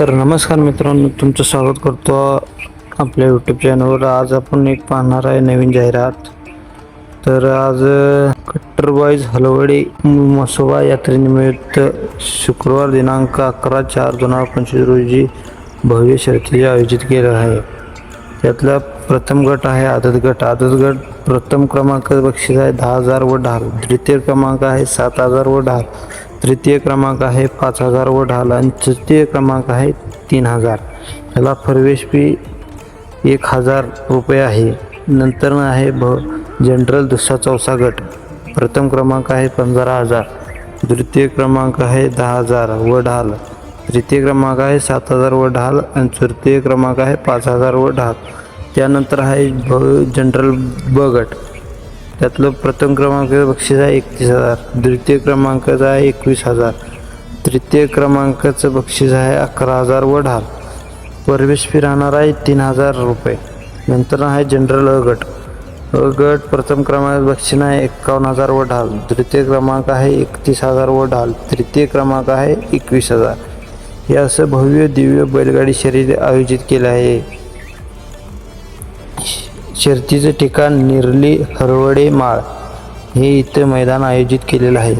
तर नमस्कार मित्रांनो तुमचं स्वागत करतो आपल्या यूट्यूब चॅनलवर आज आपण एक पाहणार आहे नवीन जाहिरात. तर आज अ, कट्टरबाईज हलवडी मसोबा यात्रेनिमित्त शुक्रवार दिनांक अकरा चार दोन हजार पंचवीस रोजी भव्य शर्ती आयोजित केलं आहे. त्यातला प्रथम गट आहे आदत गट. आदत गट प्रथम क्रमांक बक्षीस आहे दहा हजार व ढाल. द्वितीय क्रमांक आहे सात हजार व ढाल. तृतीय क्रमांक आहे पाच हजार व ढाल आणि तृतीय क्रमांक आहे तीन हजार. याला प्रवेश फी एक हजार रुपये आहे. नंतर आहे भ जनरल दुसरा चौसा गट. प्रथम क्रमांक आहे पंधरा हजार. द्वितीय क्रमांक आहे दहा हजार व ढाल. तृतीय क्रमांक आहे सात हजार व ढाल आणि तृतीय क्रमांक आहे पाच हजार व ढाल. त्यानंतर आहे भ जनरल ब गट. त्यातलं प्रथम क्रमांक बक्षीस आहे एकतीस हजार. द्वितीय क्रमांकाचं आहे एकवीस हजार. तृतीय क्रमांकाचं बक्षीस आहे अकरा हजार व ढाल. परवेश फी राहणार आहे तीन हजार रुपये. नंतर आहे जनरल अ गट. अ गट प्रथम क्रमांक बक्षीस आहे एक्कावन्न हजार व ढाल. द्वितीय क्रमांक आहे एकतीस हजार व ढाल. तृतीय क्रमांक आहे एकवीस हजार. हे असं भव्य दिव्य बैलगाडी शर्यत आयोजित केलं आहे. शर्तीचं ठिकाण निर्ली हरवडे माळ हे इथं मैदान आयोजित केलेलं आहे.